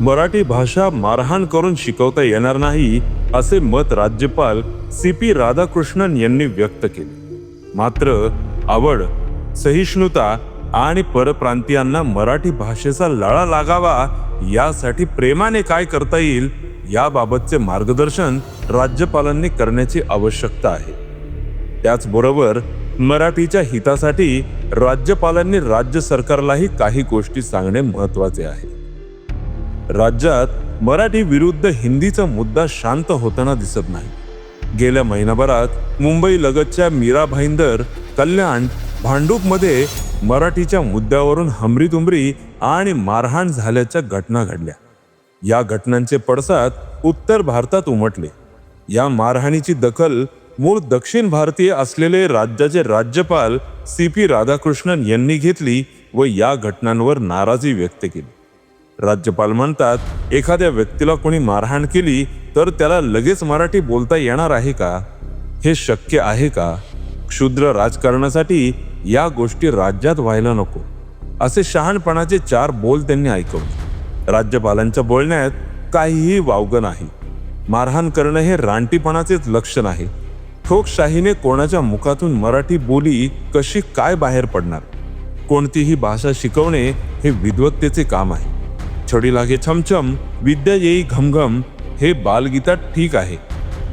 मराठी भाषा मारहाण करून शिकवता येणार नाही असे मत राज्यपाल सी पी राधाकृष्णन यांनी व्यक्त केले. मात्र आवड सहिष्णुता आणि परप्रांतीयांना मराठी भाषेचा लळा लागावा यासाठी प्रेमाने काय करता येईल याबाबतचे मार्गदर्शन राज्यपालांनी करण्याची आवश्यकता आहे. त्याचबरोबर मराठीच्या हितासाठी राज्यपालांनी राज्य सरकारलाही काही गोष्टी सांगणे महत्त्वाचे आहे. राज्यात मराठी विरुद्ध हिंदीचा मुद्दा शांत होताना दिसत नाही. गेल्या महिनाभरात मुंबई लगतच्या मीरा भाईंदर कल्याण भांडूपमध्ये मराठीच्या मुद्द्यावरून हमरीतुमरी आणि मारहाण झाल्याच्या घटना घडल्या. या घटनांचे पडसाद उत्तर भारतात उमटले. या मारहाणीची दखल मूळ दक्षिण भारतीय असलेले राज्याचे राज्यपाल सी पी राधाकृष्णन यांनी घेतली व या घटनांवर नाराजी व्यक्त केली. राज्यपाल म्हणतात एखाद्या व्यक्तीला कोणी मारहाण केली तर त्याला लगेच मराठी बोलता येणार आहे का? हे शक्य आहे का? क्षुद्र राजकारणासाठी या गोष्टी राज्यात व्हायला नको. असे शहाणपणाचे चार बोल त्यांनी ऐकवले. राज्यपालांच्या बोलण्यात काहीही वावगं नाही. मारहाण करणं हे रानटीपणाचेच लक्षण आहे. ठोकशाहीने कोणाच्या मुखातून मराठी बोली कशी काय बाहेर पडणार? कोणतीही भाषा शिकवणे हे विद्वत्तेचे काम आहे. छडी लागे छमछम विद्या येई घमघम हे बालगीतात ठीक आहे.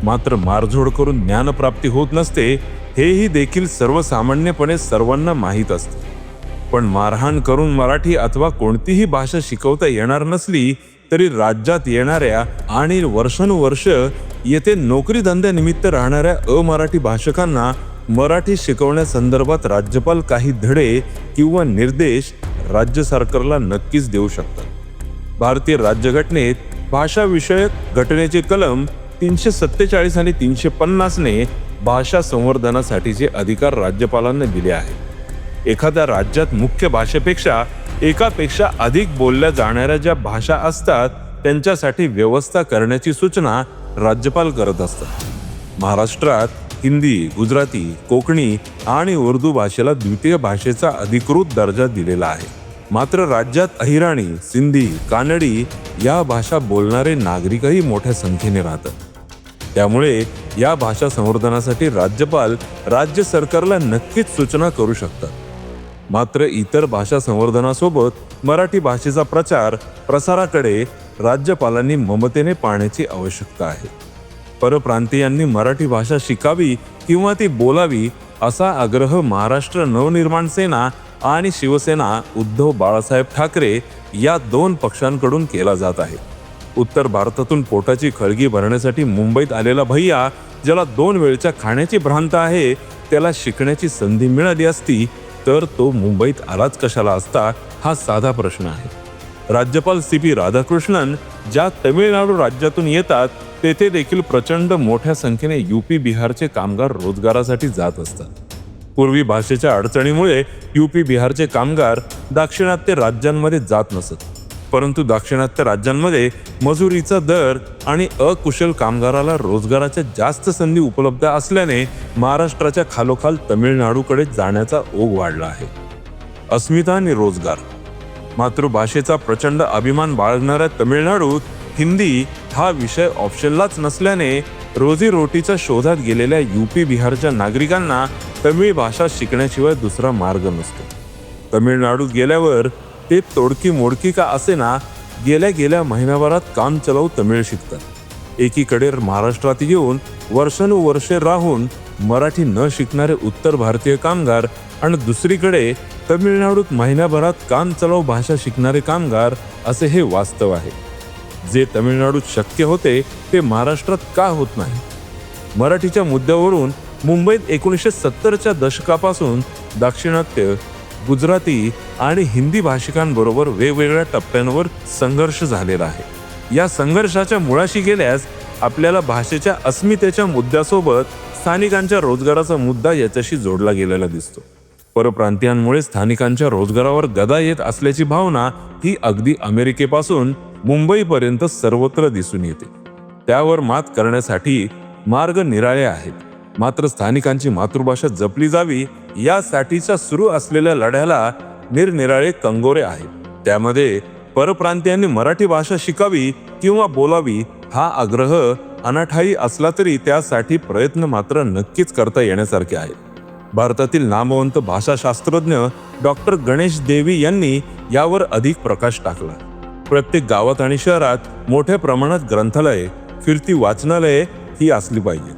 मात्र मारझोड करून ज्ञानप्राप्ती होत नसते हेही देखील सर्वसामान्यपणे सर्वांना माहीत असते. पण मारहाण करून मराठी अथवा कोणतीही भाषा शिकवता येणार नसली तरी राज्यात येणाऱ्या आणि वर्षानुवर्ष येथे नोकरी धंद्यानिमित्त राहणाऱ्या अमराठी भाषकांना मराठी शिकवण्यासंदर्भात राज्यपाल काही धडे किंवा निर्देश राज्य सरकारला नक्कीच देऊ शकतात. भारतीय राज्यघटनेत भाषाविषयक घटनेचे कलम तीनशे सत्तेचाळीस आणि तीनशे पन्नासने भाषा संवर्धनासाठीचे अधिकार राज्यपालांना दिले आहेत. एखाद्या राज्यात मुख्य भाषेपेक्षा एकापेक्षा अधिक बोलल्या जाणाऱ्या ज्या भाषा असतात त्यांच्यासाठी व्यवस्था करण्याची सूचना राज्यपाल करत असतात. महाराष्ट्रात हिंदी गुजराती कोकणी आणि उर्दू भाषेला द्वितीय भाषेचा अधिकृत दर्जा दिलेला आहे. मात्र राज्यात अहिराणी सिंधी कानडी या भाषा बोलणारे नागरिकही मोठ्या संख्येने राहतात. त्यामुळे या भाषा संवर्धनासाठी राज्यपाल राज्य सरकारला नक्कीच सूचना करू शकतात. मात्र इतर भाषा संवर्धनासोबत मराठी भाषेचा प्रचार प्रसाराकडे राज्यपालांनी ममतेने पाहण्याची आवश्यकता आहे. परप्रांतीयांनी मराठी भाषा शिकावी किंवा ती बोलावी असा आग्रह महाराष्ट्र नवनिर्माण सेना आणि शिवसेना उद्धव बाळासाहेब ठाकरे या दोन पक्षांकडून केला जात आहे. उत्तर भारतातून पोटाची खळगी भरण्यासाठी मुंबईत आलेला भैया ज्याला दोन वेळच्या खाण्याची भ्रांत आहे त्याला शिकण्याची संधी मिळाली असती तर तो मुंबईत आलाच कशाला असता हा साधा प्रश्न आहे. राज्यपाल सी पी राधाकृष्णन ज्या तमिळनाडू राज्यातून येतात तेथे देखील प्रचंड मोठ्या संख्येने युपी बिहारचे कामगार रोजगारासाठी जात असतात. पूर्वी भाषेच्या अडचणीमुळे यूपी बिहारचे कामगार दाक्षिणात्य राज्यांमध्ये जात नसत. परंतु दाक्षिणात्य राज्यांमध्ये मजुरीचा दर आणि अकुशल कामगाराला रोजगाराच्या जास्त संधी उपलब्ध असल्याने महाराष्ट्राच्या खालोखाल तमिळनाडूकडे जाण्याचा ओघ वाढला आहे. अस्मिता आणि रोजगार. मातृभाषेचा प्रचंड अभिमान बाळगणाऱ्या तमिळनाडूत हिंदी हा विषय ऑप्शनलाच नसल्याने रोजीरोटीच्या शोधात गेलेल्या यूपी बिहारच्या नागरिकांना तमिळ भाषा शिकण्याशिवाय दुसरा मार्ग नसतो. तमिळनाडूत गेल्यावर ते तोडकी मोडकी का असेना गेल्या गेल्या महिन्याभरात काम चलाऊ तमिळ शिकतात. एकीकडे महाराष्ट्रात येऊन वर्षानुवर्षे राहून मराठी न शिकणारे उत्तर भारतीय कामगार आणि दुसरीकडे तमिळनाडूत महिन्याभरात काम चलाऊ भाषा शिकणारे कामगार असे हे वास्तव आहे. जे तमिळनाडूत शक्य होते ते महाराष्ट्रात का होत नाही? मराठीच्या मुद्द्यावरून मुंबईत एकोणीसशे सत्तरच्या दशकापासून दाक्षिणात्य गुजराती आणि हिंदी भाषिकांबरोबर वेगवेगळ्या टप्प्यांवर संघर्ष झालेला आहे. या संघर्षाच्या मुळाशी गेल्यास आपल्याला भाषेच्या अस्मितेच्या मुद्द्यासोबत स्थानिकांच्या रोजगाराचा मुद्दा याच्याशी जोडला गेलेला दिसतो. परप्रांतीयांमुळे स्थानिकांच्या रोजगारावर गदा येत असल्याची भावना ही अगदी अमेरिकेपासून मुंबईपर्यंत सर्वत्र दिसून येते. त्यावर मात करण्यासाठी मार्ग निराळे आहेत. मात्र स्थानिकांची मातृभाषा जपली जावी यासाठीच्या सुरू असलेल्या लढ्याला निरनिराळे कंगोरे आहेत. त्यामध्ये परप्रांतीयांनी मराठी भाषा शिकावी किंवा बोलावी हा आग्रह अनाठाई असला तरी त्यासाठी प्रयत्न मात्र नक्कीच करता येण्यासारखे आहेत. भारतातील नामवंत भाषाशास्त्रज्ञ डॉक्टर गणेश देवी यांनी यावर अधिक प्रकाश टाकला. प्रत्येक गावात आणि शहरात मोठ्या प्रमाणात ग्रंथालये फिरती वाचनालये ही असली पाहिजे.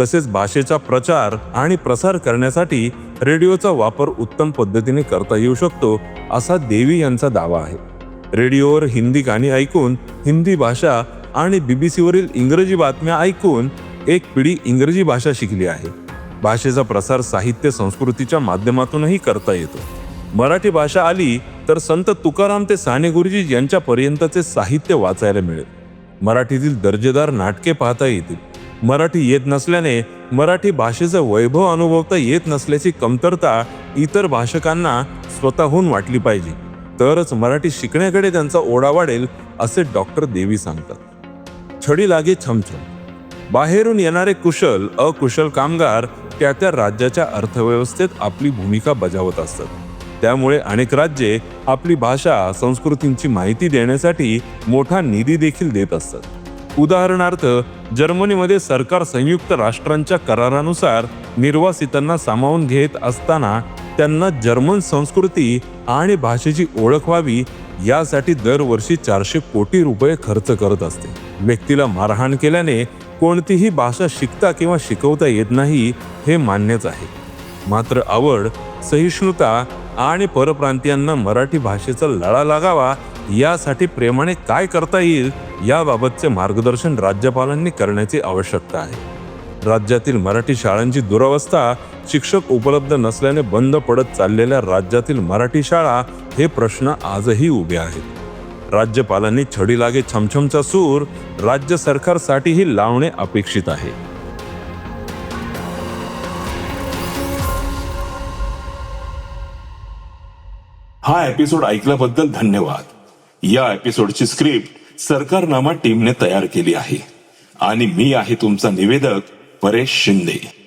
तसेच भाषेचा प्रचार आणि प्रसार करण्यासाठी रेडिओचा वापर उत्तम पद्धतीने करता येऊ शकतो असा देवी यांचा दावा आहे. रेडिओवर हिंदी गाणी ऐकून हिंदी भाषा आणि बीबीसीवरील इंग्रजी बातम्या ऐकून एक पिढी इंग्रजी भाषा शिकली आहे. भाषेचा प्रसार साहित्य संस्कृतीच्या माध्यमातूनही करता येतो. मराठी भाषा आली तर संत तुकाराम ते साने गुरुजी यांच्यापर्यंतचे साहित्य वाचायला मिळेल. मराठीतील दर्जेदार नाटके पाहता येतील. मराठी येत नसल्याने मराठी भाषेचं वैभव अनुभवता येत नसल्याची कमतरता इतर भाषकांना स्वतःहून वाटली पाहिजे. तरच मराठी शिकण्याकडे त्यांचा ओढा वाढेल असे डॉक्टर देवी सांगतात. छडी लागे छमछम. बाहेरून येणारे कुशल अकुशल कामगार त्या त्या राज्याच्या अर्थव्यवस्थेत आपली भूमिका बजावत असतात. त्यामुळे अनेक राज्ये आपली भाषा संस्कृतींची माहिती देण्यासाठी मोठा निधी देखील देत असतात. उदाहरणार्थ जर्मनीमध्ये सरकार संयुक्त राष्ट्रांच्या करारानुसार निर्वासितांना सामावून घेत असताना त्यांना जर्मन संस्कृती आणि भाषेची ओळख व्हावी यासाठी दरवर्षी चारशे कोटी रुपये खर्च करत असते. व्यक्तीला मारहाण केल्याने कोणतीही भाषा शिकता किंवा शिकवता येत नाही हे मान्यच आहे. मात्र आवड सहिष्णुता आणि परप्रांतीयांना मराठी भाषेचा लळा लागावा यासाठी प्रेमाने काय करता येईल याबाबतचे मार्गदर्शन राज्यपालांनी करण्याची आवश्यकता आहे. राज्यातील मराठी शाळांची दुरावस्था शिक्षक उपलब्ध नसल्याने बंद पडत चाललेल्या राज्यातील मराठी शाळा हे प्रश्न आजही उभे आहेत. राज्यपालांनी छडी लागे छमछमचा सूर राज्य सरकारसाठीही लावणे अपेक्षित आहे. हा एपिसोड ऐकल्याबद्दल धन्यवाद. या एपिसोडची स्क्रिप्ट सरकारनामा टीमने तयार केली आहे. आणि मी आहे तुमचा निवेदक परेश शिंदे.